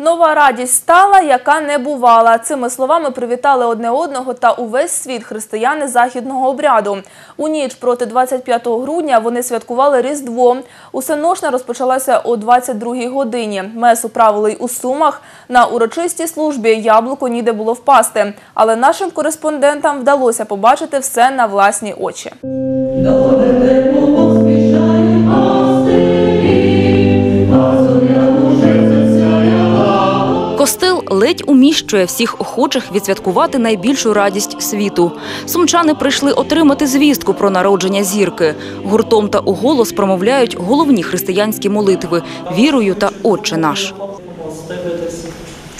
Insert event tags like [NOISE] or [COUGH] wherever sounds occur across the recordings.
Нова радість стала, яка не бувала. Цими словами привітали одне одного та увесь світ християни західного обряду. У ніч проти 25 грудня вони святкували Різдво. Усеношна розпочалася о 22 годині. Месу правили й у Сумах. На урочистій службі яблуко ніде було впасти. Але нашим кореспондентам вдалося побачити все на власні очі. Уміщує всіх охочих відсвяткувати найбільшу радість світу. Сумчани прийшли отримати звістку про народження зірки. Гуртом та уголос промовляють головні християнські молитви вірою та Отче наш.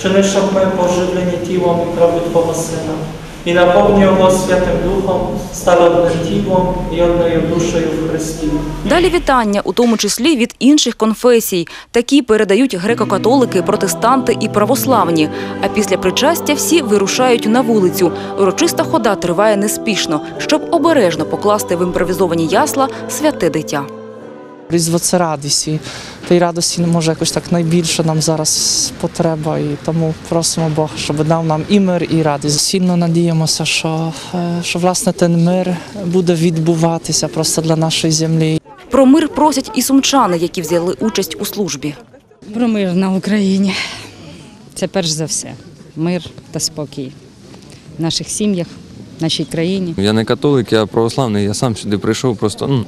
Чи не щоб ми поживлені тілом і кров'ю Твого Сина, і наповні його Святим Духом, стали одним тілом і одною душею в Христі. Далі вітання, у тому числі від інших конфесій. Такі передають греко-католики, протестанти і православні. А після причастя всі вирушають на вулицю. Урочиста хода триває неспішно, щоб обережно покласти в імпровізовані ясла святе дитя. Різдво це радість, радості не може якось так найбільше нам зараз потреба. І тому просимо Бога, щоб дав нам і мир, і радість. Сильно надіємося, що, е, що власне ten мир буде відбуватися просто для нашої землі. Про мир просять і сумчани, які взяли участь у службі. Про мир на Україні. Це перш за все. Мир та спокій в наших сім'ях, нашій країні. Я не католик, я православний. Я сам сюди прийшов просто ну,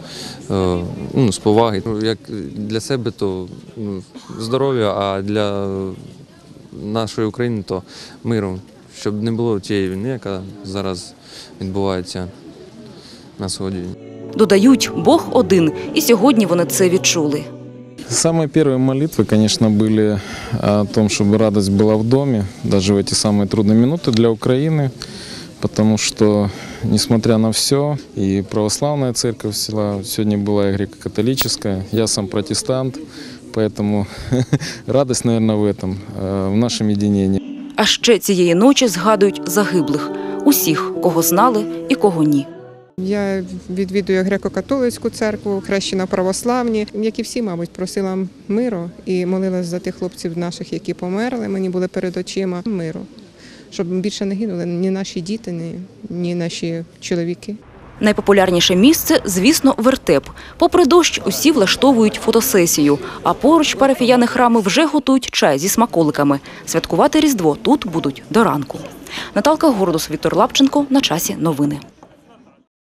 е, ну, з поваги. Ну, Як для себе, то ну, здоров'я, а для нашої України то миру, щоб не було тієї війни, яка зараз відбувається на сході. Додають, Бог один, і сьогодні вони це відчули. Самые первые молитвы, конечно, были о том, чтобы радость была в доме, даже в эти самые трудные минуты для Украины, потому что, несмотря на все, и православная церковь села сегодня была и греко-католическая, я сам протестант, поэтому [LAUGHS] радость, наверное, в этом, э, в нашем единении. А ще цієї ночі згадують загиблих усіх, кого знали і кого ні. Я відвідую греко-католицьку церкву, хрещена православні, як і всі, мабуть, просила миру і молилась за тих хлопців наших, які померли. Мені були перед очима миру, щоб більше не гинули ні наші діти, ні, ні наші чоловіки. Найпопулярніше місце, звісно, вертеп. Попри дощ, усі влаштовують фотосесію. А поруч парафіяни храми вже готують чай зі смаколиками. Святкувати Різдво тут будуть до ранку. Наталка Гордус, Віктор Лапченко. На часі новини.